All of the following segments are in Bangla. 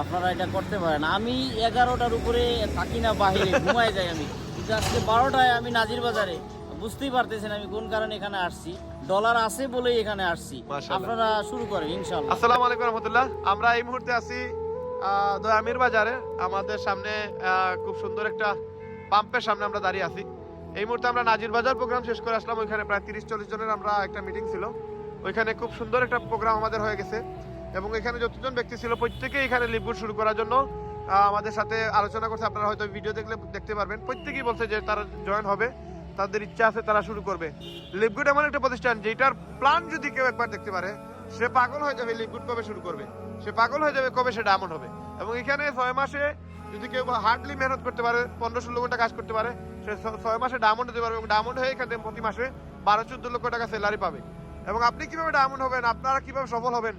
আপনারা এটা করতে পারেন। আমি এগারোটার উপরে থাকি না বাহিরে ঘুমাই যাই আমি। কিন্তু আজকে বারোটায় আমি নাজির বাজারে। বুঝতেই পারতেছেন আমি কোন কারণে এখানে আসছি। ডলার আছে বলেই এখানে আসছি। আপনারা শুরু করেন আসসালামু আলাইকুম রহমতুল্লাহ। আমরা এই মুহূর্তে আছি দয়ামির বাজারে। আমাদের সামনে খুব সুন্দর একটা পাম্পের সামনে আমরা দাঁড়িয়ে আছি। এই মুহূর্তে আমরা নাজির বাজার প্রোগ্রাম শেষ করে আসলাম। ওইখানে প্রায় তিরিশ চল্লিশ জনের আমরা একটা মিটিং ছিল। ওইখানে খুব সুন্দর একটা প্রোগ্রাম আমাদের হয়ে গেছে। এবং এখানে যতজন ব্যক্তি ছিল প্রত্যেকেই এখানে লিপগুড শুরু করার জন্য আমাদের সাথে আলোচনা করছে। আপনারা হয়তো ভিডিও দেখলে দেখতে পারবেন। প্রত্যেকেই বলছে যে তারা জয়েন হবে, তাদের ইচ্ছা আছে তারা শুরু করবে। লিপগুড এমন একটা প্রতিষ্ঠান যেটার প্ল্যান যদি কেউ একবার দেখতে পারে, সে পাগল হয়ে যাবে লিকুইড কবে শুরু করবে? সে পাগল হয়ে যাবে কবে সে ডায়মন্ড হবে? এবং এখানে ছয় মাসে যদি কেউ হার্ডলি মেহনত করতে পারে পনেরো ষোলো ঘণ্টা কাজ করতে পারে, সে ছয় মাসে ডায়মন্ড হতে পারবে এবং ডায়মন্ড হয়ে এখানে প্রতি মাসে বারো চোদ্দ লক্ষ টাকা স্যালারি পাবে। এবং আপনি কীভাবে ডায়মন্ড হবেন, আপনারা কীভাবে সফল হবেন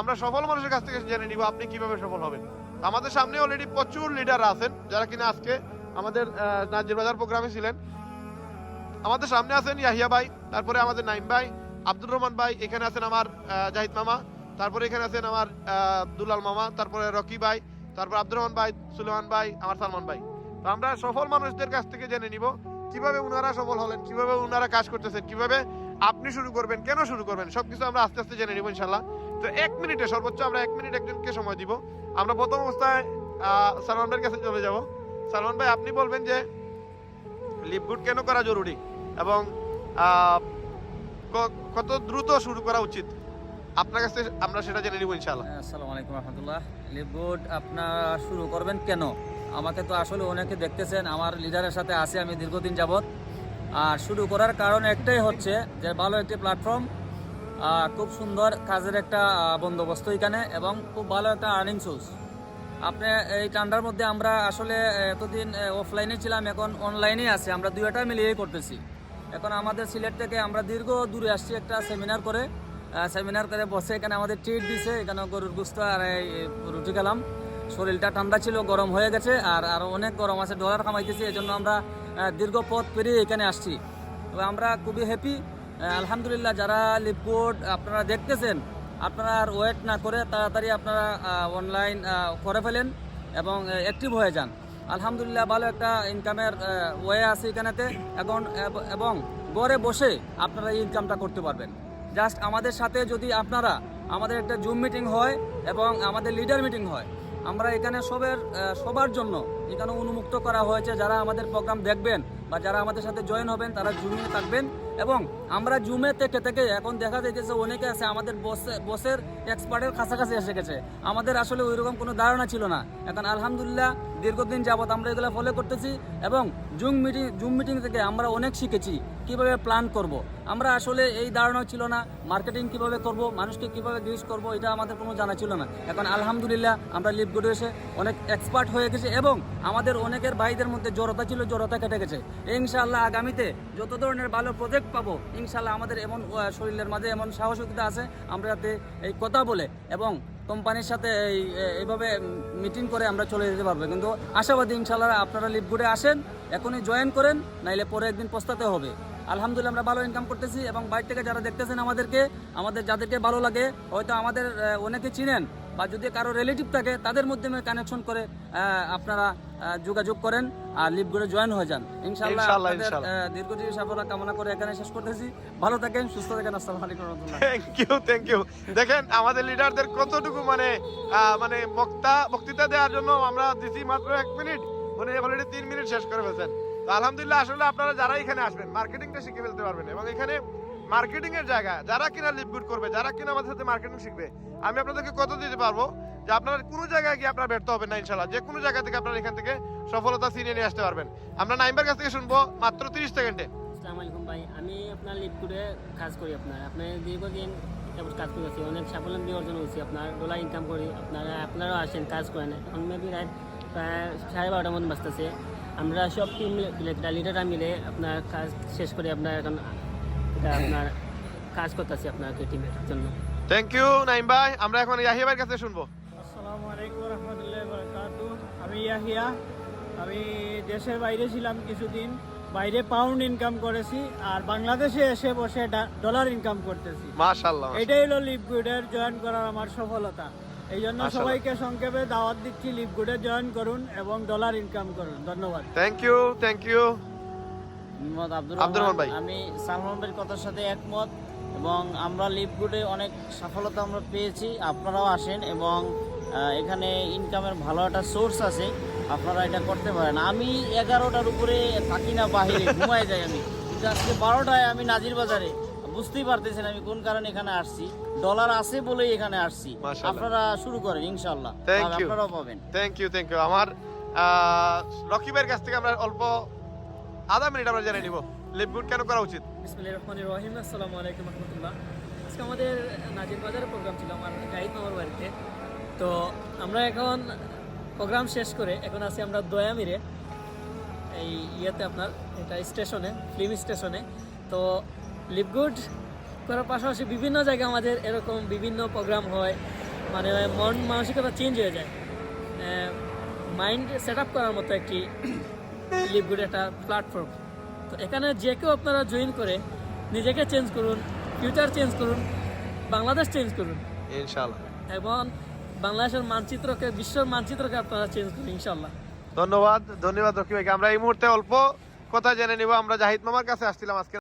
আমরা সফল মানুষের কাছ থেকে জেনে নিব আপনি কীভাবে সফল হবেন। আমাদের সামনে অলরেডি প্রচুর লিডার আছেন, যারা কিনা আজকে আমাদের নাজির বাজার প্রোগ্রামে ছিলেন। আমাদের সামনে আছেন ইয়াহিয়া ভাই, তারপরে আমাদের নাইম ভাই, আব্দুর রহমান ভাই, এখানে আছেন আমার জাহিদ মামা, তারপরে এখানে আছেন আমার দুলাল মামা, তারপরে রকি ভাই, তারপর আব্দুর রহমান ভাই, সুলেমান ভাই, আমার সালমান ভাই। তো আমরা সফল মানুষদের কাছ থেকে জেনে নিব, কীভাবে উনারা সফল হলেন, কীভাবে উনারা কাজ করতেছেন, কীভাবে আপনি শুরু করবেন, কেন শুরু করবেন, সবকিছু আমরা আস্তে আস্তে জেনে নিব ইনশাল্লাহ তো এক মিনিটে সর্বোচ্চ আমরা এক মিনিট একজনকে সময় দিব। আমরা প্রথম অবস্থায় সালমান ভাইয়ের কাছে চলে যাব। সালমান ভাই আপনি বলবেন যে লিপগুড কেন করা জরুরি এবং কত দ্রুত শুরু করা উচিত? আপনার কাছে আমরা সেটা জেনে নিব ইনশাআল্লাহ। হ্যাঁ, আসসালামু আলাইকুম রহমতুল্লাহ। লিপগুড আপনারা শুরু করবেন কেন? আমাকে তো আসলে অনেকে দেখতেছেন আমার লিডারের সাথে আছে আমি দীর্ঘদিন যাবৎ। আর শুরু করার কারণ একটাই হচ্ছে যে ভালো একটি প্ল্যাটফর্ম খুব সুন্দর কাজের একটা বন্দোবস্ত এখানে এবং খুব ভালো একটা আর্নিং সোর্স আপনি এই ঠান্ডার মধ্যে আমরা আসলে এতদিন অফলাইনে ছিলাম, এখন অনলাইনে আছি। আমরা দুইটা মিলিয়েই করতেছি। এখন আমাদের সিলেট থেকে আমরা দীর্ঘ দূরে আসছি একটা সেমিনার করে। সেমিনার করে বসে এখানে আমাদের ট্রিট দিছে। এখানে গরুর গুস্ত আর এই রুটি খেলাম। শরীরটা ঠান্ডা ছিল, গরম হয়ে গেছে আর আরও অনেক গরম আছে, ডলার কামাইতেছি। এই জন্য আমরা দীর্ঘ পথ পেরিয়ে এখানে আসছি। আমরা খুবই হ্যাপি আলহামদুলিল্লাহ, যারা লিপকোড আপনারা দেখতেছেন, আপনারা আর ওয়েট না করে তাড়াতাড়ি আপনারা অনলাইন করে ফেলেন এবং অ্যাক্টিভ হয়ে যান। আলহামদুলিল্লাহ, ভালো একটা ইনকামের ওয়ে আছে এখানেতে। এখন, এবং ঘরে বসে আপনারা এই ইনকামটা করতে পারবেন। জাস্ট আমাদের সাথে যদি আপনারা, আমাদের একটা জুম মিটিং হয় এবং আমাদের লিডার মিটিং হয়, আমরা এখানে সবের সবার জন্য এখানে উন্মুক্ত করা হয়েছে। যারা আমাদের প্রোগ্রাম দেখবেন বা যারা আমাদের সাথে জয়েন হবেন, তারা জুমে থাকবেন এবং আমরা জুমে থেকে থেকে এখন দেখা যাইতেছে অনেকে আছে, আমাদের বসে বসের এক্সপার্টের কাছাকাছি এসে গেছে। আমাদের আসলে ওই রকম কোনো ধারণা ছিল না। এখন আলহামদুলিল্লাহ দীর্ঘদিন যাবৎ আমরা এগুলো ফলো করতেছি এবং জুম মিটিং জুম মিটিং থেকে আমরা অনেক শিখেছি কীভাবে প্ল্যান করব। আমরা আসলে এই ধারণা ছিল না মার্কেটিং কীভাবে করব, মানুষকে কীভাবে ইউজ করব, এটা আমাদের কোনো জানা ছিল না। এখন আলহামদুলিল্লাহ আমরা লিপগুড এসে অনেক এক্সপার্ট হয়ে গেছে এবং আমাদের অনেকের ভাইদের মধ্যে জড়তা ছিল, জড়তা কেটে গেছে। ইনশাআল্লাহ আগামীতে যত ধরনের ভালো প্রজেক্ট পাবো ইনশাল্লাহ আমাদের এমন শরীরের মাঝে এমন সাহসিকতা আছে, আমরা যাতে এই কথা বলে এবং কোম্পানির সাথে এই এইভাবে মিটিং করে আমরা চলে যেতে পারব। কিন্তু আশাবাদী ইনশাল্লাহ আপনারা লিপগুডে আসেন, এখনই জয়েন করেন, নাইলে পরে একদিন পস্তাতে হবে। আলহামদুলিল্লাহ আমরা ভালো ইনকাম করতেছি এবং বাইরে থেকে যারা দেখতেছেন আমাদেরকে, আমাদের যাদেরকে ভালো লাগে, হয়তো আমাদের অনেকে চিনেন বা যদি কারও রিলেটিভ থাকে তাদের মাধ্যমে কানেকশন করে আপনারা যোগাযোগ করেন আর লিপগুডে জয়েন হয়ে যান। ইনশাল্লাহ ইনশাআল্লাহ, দীর্ঘজীবী সাফল্য কামনা করে এখানে শেষ করতেছি। ভালো থাকেন সুস্থ থাকেন আসসালামু আলাইকুম রহমতুল্লাহ। থ্যাংক ইউ থ্যাংক ইউ দেখেন আমাদের লিডারদের কতটুকু মানে মানে বক্তা বক্তৃতা দেওয়ার জন্য আমরা দিছি মাত্র এক মিনিট। মানে অলরেডি তিন মিনিট শেষ করে ফেলছেন। তো আলহামদুলিল্লাহ আসলে আপনারা যারা এখানে আসবেন মার্কেটিংটা শিখে ফেলতে পারবেন। এবং এখানে মার্কেটিং এর জায়গা, যারা কিনা লিপগুড করবে, যারা কিনা আমাদের সাথে মার্কেটিং শিখবে, আমি আপনাদেরকে কত দিতে পারব যে আপনারা কোনো জায়গায় গিয়ে আপনারা ব্যর্থ হবেন না ইনশাল্লাহ যে কোনো জায়গা থেকে আপনারা এখান থেকে সফলতা ছিনিয়ে নিয়ে আসতে পারবেন। আমরা নাইম্বার কাছ থেকে শুনব মাত্র তিরিশ সেকেন্ডে। আসসালামু আলাইকুম ভাই, আমি আপনার লিপকুডে কাজ করি আপনার। আপনার দীর্ঘদিন যাবত কাজ করেছি অনেক স্বাবলম্বী অর্জন হয়েছি। আপনার ডলার ইনকাম করি, আপনারা, আপনারাও আসেন, কাজ করেন। এখন মেবি রাত প্রায় সাড়ে বারোটার মধ্যে বাঁচতেছে আমরা সব টিম লিডাররা মিলে আপনার কাজ শেষ করে। আপনার এখন আপনার কাজ করতেছি আপনার টিমের জন্য। থ্যাংক ইউ নাইম ভাই। আমরা এখন ইয়াহিয়া ভাইয়ের কাছে শুনব। আসসালামু আলাইকুম রহমতুল্লাহ বারাকাতু আমি ইয়াহিয়া। আমি দেশের বাইরে ছিলাম কিছুদিন। বাইরে পাউন্ড ইনকাম করেছি আর বাংলাদেশে এসে বসে ডলার ইনকাম করতেছি। মাশাআল্লাহ এটাই হলো লিপগুডের জয়েন করার আমার সফলতা। এই জন্য সবাইকে সংক্ষেপে দাওয়াত দিচ্ছি লিপগুডে জয়েন করুন এবং ডলার ইনকাম করুন। ধন্যবাদ। Thank you thank you Abdur Abdur Rahman. ভাই। আমি সালমান ভাইয়ের কথার সাথে একমত এবং আমরা লিপগুডে অনেক সফলতা আমরা পেয়েছি আপনারাও আসেন এবং এখানে ইনকামের ভালো একটা সোর্স আছে আপনারা এটা করতে পারেন। আমি এগারোটার উপরে থাকি না বাহিরে ঘুমায় যাই আমি। কিন্তু আজকে বারোটায় আমি নাজির বাজারে। বুঝতেই পারতেছেন আমি কোন কারণে এখানে আসছি। ডলার আছে বলেই এখানে আসছি। আপনারা শুরু করেন ইনশাল্লাহ আপনারাও পাবেন। থ্যাংক ইউ থ্যাংক ইউ আমার রকিবের কাছ থেকে আমরা অল্প আধা মিনিট আমরা জেনে নিব। লিপগুড কেন করা উচিত? বিসমিল্লাহ রহমান রহিম, আসসালামু আলাইকুম রহমতুল্লাহ। আজকে আমাদের নাজির বাজারে প্রোগ্রাম ছিল আমার গাইড মামার বাড়িতে। তো আমরা এখন প্রোগ্রাম শেষ করে এখন আছি আমরা দয়ামিরে, এই ইয়েতে আপনার, এটা স্টেশনে ফিল্ম স্টেশনে। তো লিপগুড করার পাশাপাশি বিভিন্ন জায়গায় আমাদের এরকম বিভিন্ন প্রোগ্রাম হয় মানে মন মানসিকতা চেঞ্জ হয়ে যায়। মাইন্ড সেট আপ করার মতো একটি লিপগুড একটা প্ল্যাটফর্ম তো এখানে যে কেউ আপনারা জয়েন করে নিজেকে চেঞ্জ করুন ফিউচার চেঞ্জ করুন বাংলাদেশ চেঞ্জ করুন। ইনশাল্লাহ এবং বাংলাদেশের মানচিত্রকে বিশ্বের মানচিত্রকে আপনারা চেঞ্জ করুন ইনশাল্লাহ ধন্যবাদ ধন্যবাদ রকি ভাইকে আমরা এই মুহূর্তে অল্প কথা জেনে নিব। আমরা জাহিদ মামার কাছে আসছিলাম আজকে।